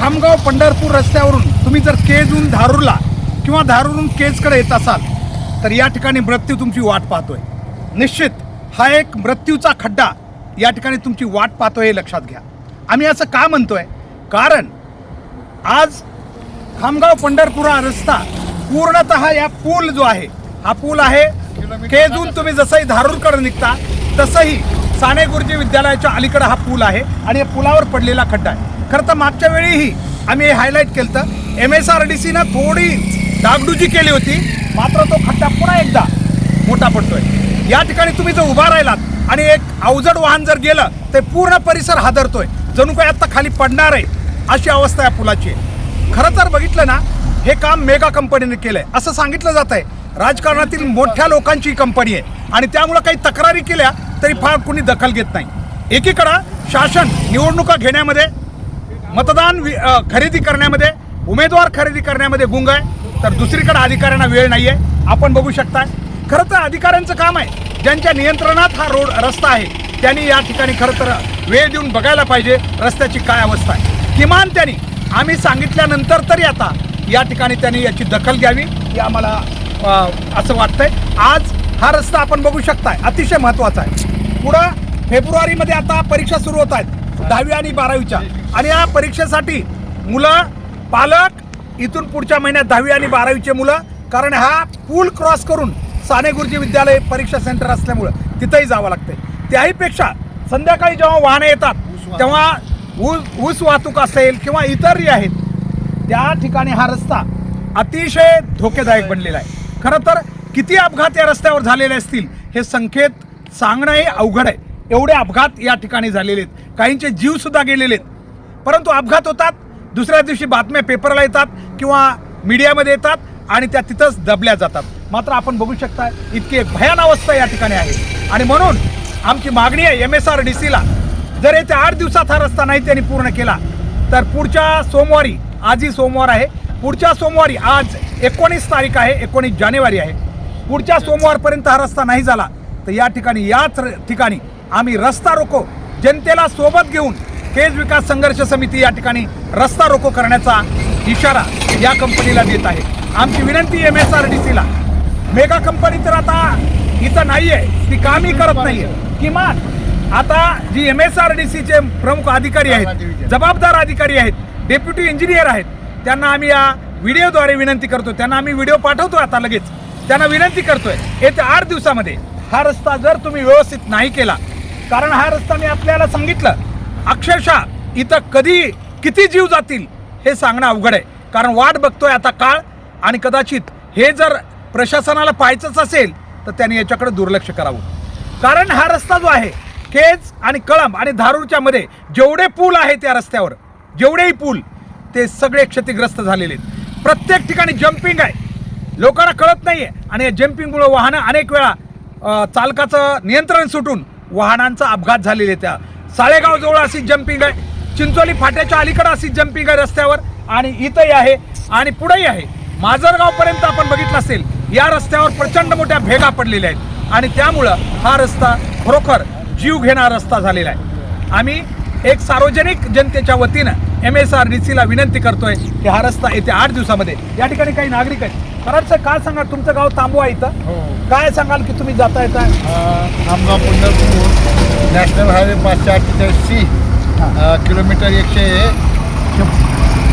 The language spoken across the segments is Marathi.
खामगाव पंढरपूर रस्त्यावरून तुम्ही जर केजहून धारूरला किंवा धारूरहून केजकडे येत असाल तर या ठिकाणी मृत्यू तुमची वाट पाहतोय. निश्चित हा एक मृत्यूचा खड्डा या ठिकाणी तुमची वाट पाहतोय हे लक्षात घ्या. आम्ही असं का म्हणतोय? कारण आज खामगाव पंढरपूर हा रस्ता पूर्णतः या पूल जो आहे हा पूल आहे. केजून तुम्ही जसंही धारूरकडे निघता तसंही साने गुरुजी विद्यालयाच्या अलीकडे हा पूल आहे आणि या पुलावर पडलेला खड्डा आहे. खरं तर मागच्या वेळीही आम्ही हे हायलाईट केलं तर एम एस आर डी सीनं थोडी डागडुजी केली होती. मात्र तो खड्डा पुन्हा एकदा मोठा पडतोय. या ठिकाणी तुम्ही जर उभा राहिलात आणि एक अवजड वाहन जर गेलं तर पूर्ण परिसर हादरतोय. जणू काही आत्ता खाली पडणार आहे अशी अवस्था या पुलाची आहे. खरं तर बघितलं ना हे काम मेगा कंपनीने केलंय. असं सांगितलं जात आहे राजकारणातील मोठ्या लोकांची कंपनी आहे. आणि त्यामुळं काही तक्रारी केल्या तरी फार कुणी दखल घेत नाही. एकीकडं शासन निवडणुका घेण्यामध्ये मतदान वि- खरेदी करण्यामध्ये उमेदवार खरेदी करण्यामध्ये गुंग आहे. तर दुसरीकडे अधिकाऱ्यांना वेळ नाही आहे आपण बघू शकताय. खरं तर अधिकाऱ्यांचं काम आहे. ज्यांच्या नियंत्रणात हा रोड रस्ता आहे त्यांनी या ठिकाणी खरं तर वेळ देऊन बघायला पाहिजे. रस्त्याची काय अवस्था आहे. किमान त्यांनी आम्ही सांगितल्यानंतर तरी आता या ठिकाणी त्यांनी याची दखल घ्यावी. हे आम्हाला असं वाटतंय. आज हा रस्ता आपण बघू शकताय. अतिशय महत्त्वाचा आहे. पुढं फेब्रुवारीमध्ये आता परीक्षा सुरू होत आहेत. दहावी आणि बारावीच्या. आणि या परीक्षेसाठी मुलं पालक इथून पुढच्या महिन्यात दहावी आणि बारावीचे मुलं कारण हा पूल क्रॉस करून साने गुरुजी विद्यालय परीक्षा सेंटर असल्यामुळं तिथंही जावं लागतंय. त्याहीपेक्षा संध्याकाळी जेव्हा वाहनं येतात तेव्हा ऊस ऊस वाहतूक असेल किंवा इतरही आहेत त्या ठिकाणी हा रस्ता अतिशय धोकेदायक बनलेला आहे. खरं तर किती अपघात या रस्त्यावर झालेले असतील हे संकेत सांगणं हे अवघड आहे. एवढे अपघात या ठिकाणी झालेले आहेत. काहींचे जीवसुद्धा गेलेले आहेत. परंतु अपघात होतात दुसऱ्या दिवशी बातम्या पेपरला येतात किंवा मीडियामध्ये येतात आणि त्या तिथंच दबल्या जातात. मात्र आपण बघू शकता इतकी भयान अवस्था या ठिकाणी आहे. आणि म्हणून आमची मागणी आहे एम एस आर डी सीला जर येत्या आठ दिवसात हा रस्ता नाही त्यांनी पूर्ण केला तर पुढच्या सोमवारी आजही सोमवार आहे पुढच्या सोमवारी आज एकोणीस तारीख आहे एकोणीस जानेवारी आहे. पुढच्या सोमवारपर्यंत हा रस्ता नाही झाला तर या ठिकाणी याच र- ठिकाणी आम्ही रस्ता रोको जनतेला सोबत घेऊन केज विकास संघर्ष समिती या ठिकाणी रस्ता रोको करण्याचा इशारा या कंपनीला देत आहे. आमची विनंती एम एस आर डी सीला मेगा कंपनी तर आता इथं नाहीये ती कामही करत नाहीये. किमान आता जी एम एस आर डी सीचे प्रमुख अधिकारी आहेत जबाबदार अधिकारी आहेत डेप्युटी इंजिनियर आहेत त्यांना आम्ही या व्हिडिओद्वारे विनंती करतो त्यांना आम्ही व्हिडिओ पाठवतो आता लगेच. त्यांना विनंती करतोय येत्या आठ दिवसामध्ये हा रस्ता जर तुम्ही व्यवस्थित नाही केला कारण हा रस्ता मी आपल्याला सांगितलं अक्षरशः इथं कधी किती जीव जातील हे सांगणं अवघड आहे. कारण वाट बघतोय आता काळ आणि कदाचित हे जर प्रशासनाला पाहायचंच असेल तर त्यांनी याच्याकडे दुर्लक्ष करावं. कारण हा रस्ता जो आहे केज आणि कळंब आणि धारूरच्या मध्ये जेवढे पूल आहेत त्या रस्त्यावर जेवढेही पूल ते सगळे क्षतिग्रस्त झालेले आहेत. प्रत्येक ठिकाणी जम्पिंग आहे. लोकांना कळत नाही आहे आणि या जम्पिंगमुळे वाहनं अनेक वेळा चालकाचं नियंत्रण सुटून वाहनांचा अपघात झालेले त्या साळेगाव जवळ अशी जम्पिंग आहे. चिंचोली फाट्याच्या अलीकडे अशी जम्पिंग आहे रस्त्यावर आणि इथंही आहे आणि पुढेही आहे. माजरगाव पर्यंत आपण बघितलं असेल या रस्त्यावर प्रचंड मोठ्या भेगा पडलेल्या आहेत. आणि त्यामुळं हा रस्ता खरोखर जीव घेणारा रस्ता झालेला आहे. आम्ही एक सार्वजनिक जनतेच्या वतीनं एम एस आर डी सीला विनंती करतोय की हा रस्ता येत्या आठ दिवसामध्ये या ठिकाणी काही नागरिक आहेत. कराड सर काय सांगा तुमचं गाव तांबवा इथं. हो. काय सांगाल की तुम्ही जाता येता आमगाव पंढरपूर नॅशनल हायवे पाचशे अठ्ठेचाळीस सी किलोमीटर एकशे छप-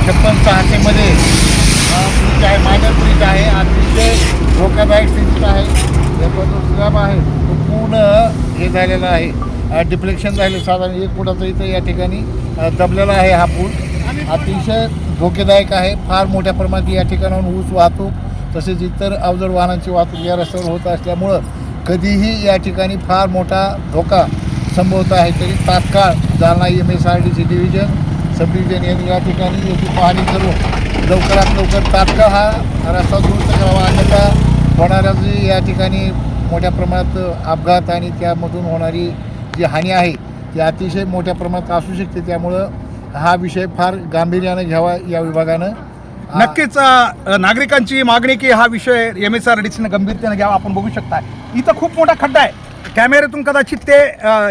छप्पन सहाशेमध्ये ब्रिज आहे मायनर ब्रिज आहे अतिशय धोकादायक स्थितीत आहे. जो स्लॅब आहे. तो पूर्ण हे झालेला आहे. डिफ्लेक्शन झाले साधारण एक फुटाचं इथं या ठिकाणी दबलेला आहे हा पूल. अतिशय धोकेदायक आहे. फार मोठ्या प्रमाणात या ठिकाणाहून ऊस वाहतूक तसेच इतर अवजड वाहनांची वाहतूक या रस्त्यावर होत असल्यामुळं कधीही या ठिकाणी फार मोठा धोका संभवत आहे. तरी तात्काळ Jalna M S R D C division sub division यांनी या ठिकाणी याची पाहणी करून लवकरात लवकर तात्काळ हा रस्ता दुरुस्त करावा. अन्यथा होणाऱ्या जी या ठिकाणी मोठ्या प्रमाणात अपघात आणि त्यामधून होणारी जी हानी आहे ती अतिशय मोठ्या प्रमाणात असू शकते. त्यामुळं हा विषय फार गांभीर्यानं घ्यावा या विभागानं. नक्कीच नागरिकांची मागणी की हा विषय एम एस आर डी सीनं घ्यावा आपण बघू शकता इथं खूप मोठा खड्डा आहे. कॅमेऱ्यातून कदाचित ते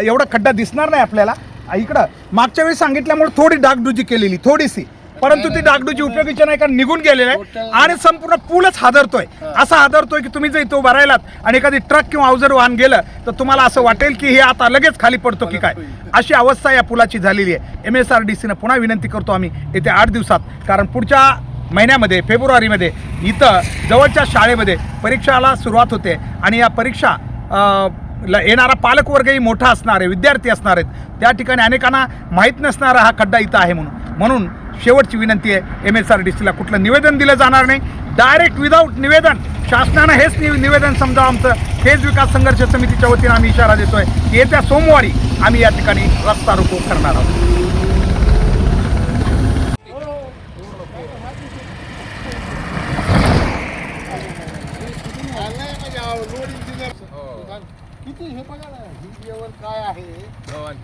एवढा खड्डा दिसणार नाही आपल्याला. इकडं मागच्या वेळी सांगितल्यामुळे थोडी डागडुजी केलेली थोडीशी. परंतु ती डागडूची उपयोगीची नाही कारण निघून गेलेले आहे. आणि संपूर्ण पूलच हादरतोय. असा हादरतोय की तुम्ही जर इथं उभा राहिलात आणि एखादी ट्रक किंवा अवजर वाहन गेलं तर तुम्हाला असं वाटेल की हे आता लगेच खाली पडतो की काय. अशी अवस्था या पुलाची झालेली आहे. एम एस आर डी सीनं पुन्हा विनंती करतो आम्ही येत्या आठ दिवसात. कारण पुढच्या महिन्यामध्ये फेब्रुवारीमध्ये इथं जवळच्या शाळेमध्ये परीक्षाला सुरुवात होते. आणि या परीक्षा ला येणारा पालकवर्गही मोठा असणार आहे विद्यार्थी असणार आहेत. त्या ठिकाणी अनेकांना माहीत नसणारा हा खड्डा इथं आहे म्हणून. म्हणून शेवटची विनंती आहे एम एस आर डी सीला कुठलं निवेदन दिलं जाणार नाही. डायरेक्ट विदाऊट निवेदन. शासनानं हेच नि निवेदन समजावं आमचं. हेच विकास संघर्ष समितीच्या वतीनं आम्ही इशारा देतोय की येत्या सोमवारी आम्ही या ठिकाणी रस्ता रोको करणार आहोत आलंय म्हणजे अहो, लोड इंजिनियर. किती हे बघा ना ही लेवल काय आहे?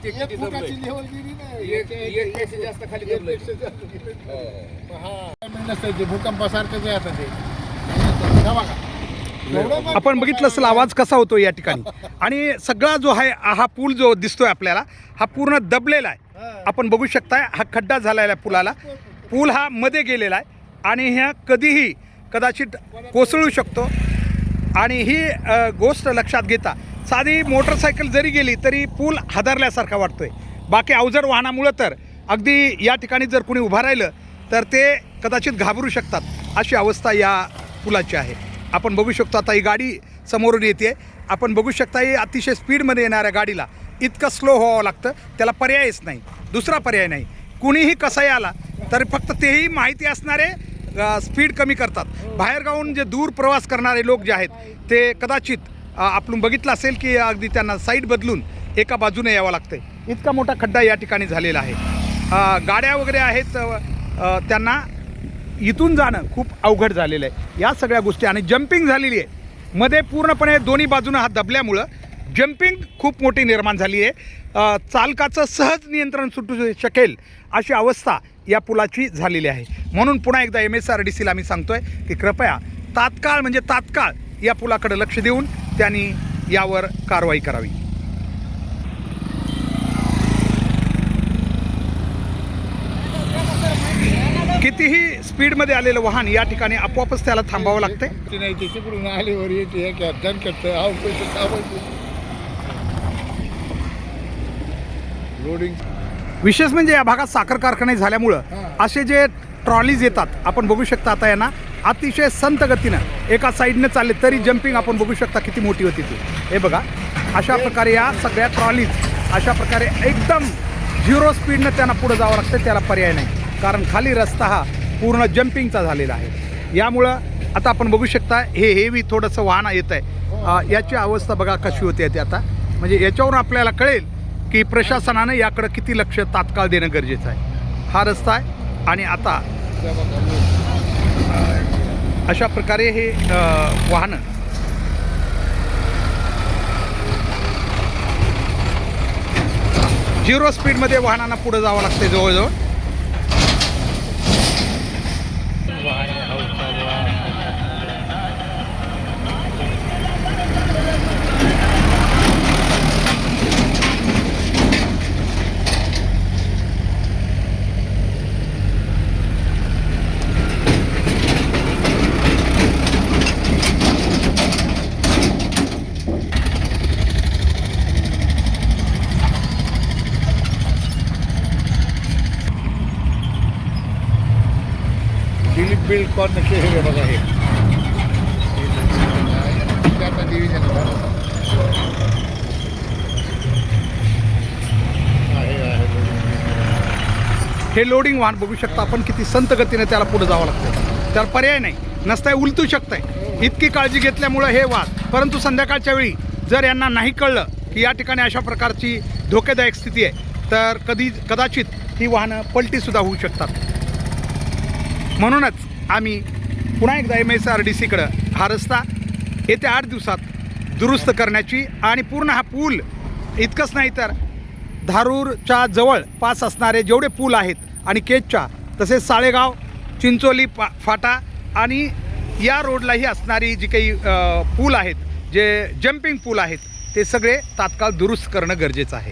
एक फुटाची लेवल गेली नाही एक पेक्षा जास्त गेली. हा. काय नसतं ते भूकंपासारखंच आहे आता ते. हे बघा. एवढं मग- आपण बघितलं असेल आवाज कसा होतो या ठिकाणी. आणि सगळा जो आहे हा पूल जो दिसतोय आपल्याला हा पूर्ण दबलेला आहे. आपण बघू शकताय हा खड्डा झालेला आहे पुलाला. पूल हा मध्ये गेलेला आहे. आणि ह्या कधीही कदाचित कोसळू शकतो. आणि ही अ, गोष्ट लक्षात घेता साधी मोटरसायकल जरी गेली तरी पूल हादरल्यासारखा वाटतोय. बाकी अवजड वाहनामुळं तर अगदी या ठिकाणी जर कोणी उभं राहिलं तर ते कदाचित घाबरू शकतात अशी अवस्था या पुलाची आहे. आपण बघू शकतो आता ही गाडी समोरून येते. आपण बघू शकता ही अतिशय स्पीडमध्ये येणाऱ्या गाडीला इतकं स्लो व्हावं लागतं त्याला पर्यायच नाही. दुसरा पर्याय नाही. कुणीही कसाही आला तरी फक्त तेही माहिती असणारे स्पीड कमी करतात. बाहेरगावून जे दूर प्रवास करणारे लोक जे आहेत ते कदाचित आपण बघितलं असेल की अगदी त्यांना साईड बदलून एका बाजूने यावं लागतं इतका मोठा खड्डा या ठिकाणी झालेला आहे. गाड्या वगैरे आहेत त्यांना इथून जाणं खूप अवघड झालेलं आहे. या सगळ्या गोष्टी आणि जम्पिंग झालेली आहे. मध्ये पूर्णपणे दोन्ही बाजूनं हा दबल्यामुळं जम्पिंग खूप मोठी निर्माण झाली आहे. चालकाचं सहज नियंत्रण सुटू शकेल अशी अवस्था या पुलाची झालेली आहे. म्हणून पुन्हा एकदा एम एस आर डी सीला आम्ही सांगतोय की कृपया तात्काळ म्हणजे तात्काळ या पुलाकडे लक्ष देऊन त्यांनी यावर कारवाई करावी. कितीही स्पीडमध्ये आलेलं वाहन या ठिकाणी आपोआपच त्याला थांबावं लागतंय. ते नाही ते तिकडून आलीवर येते एक दन करतं आव पैसे आव पैसे लोडिंग विशेष म्हणजे या भागात साखर कारखाने झाल्यामुळं असे जे ट्रॉलीज येतात आपण बघू शकता आता यांना. अतिशय संत गतीनं एका साईडनं चालले तरी जम्पिंग आपण बघू शकता किती मोठी होती ती. हे बघा अशा प्रकारे या सगळ्या ट्रॉलीज अशा प्रकारे एकदम झिरो स्पीडनं त्यांना पुढं जावं लागतं त्याला पर्याय नाही. कारण खाली रस्ता हा पूर्ण जम्पिंगचा झालेला आहे. यामुळं आता आपण बघू शकता हे हेवी थोडंसं वाहन येत आहे. याची अवस्था बघा कशी होती ती आता. म्हणजे याच्यावरून आपल्याला कळेल की प्रशासनानं याकडं किती लक्ष तात्काळ देणं गरजेचं आहे. हा रस्ता आहे आणि आता अशा प्रकारे हे वाहनं झिरो स्पीडमध्ये वाहनांना पुढे जावं लागते जवळजवळ. दिलीप बिल्ड कॉर्नचे हे बघा हे. आता आहे. हे लोडिंग वाहन बघू शकता आपण किती संत गतीने त्याला पुढे जावं लागतं त्याला पर्याय नाही. नसताय उलटू शकताय. इतकी काळजी घेतल्यामुळं हे वाहन परंतु संध्याकाळच्या वेळी जर यांना नाही कळलं की या ठिकाणी अशा प्रकारची धोकेदायक स्थिती आहे तर कधी कदाचित ही वाहनं पलटीसुद्धा होऊ शकतात. म्हणूनच आम्ही पुन्हा एकदा एम एस आर डी सीकडं हा रस्ता येत्या आठ दिवसात दुरुस्त करण्याची आणि पूर्ण हा पूल इतकंच नाही तर धारूरच्या जवळ पास असणारे जेवढे पूल आहेत आणि केजच्या तसेच साळेगाव चिंचोली पा फाटा आणि या रोडलाही असणारी जी काही पूल आहेत जे जम्पिंग पूल आहेत ते सगळे तात्काळ दुरुस्त करणं गरजेचं आहे.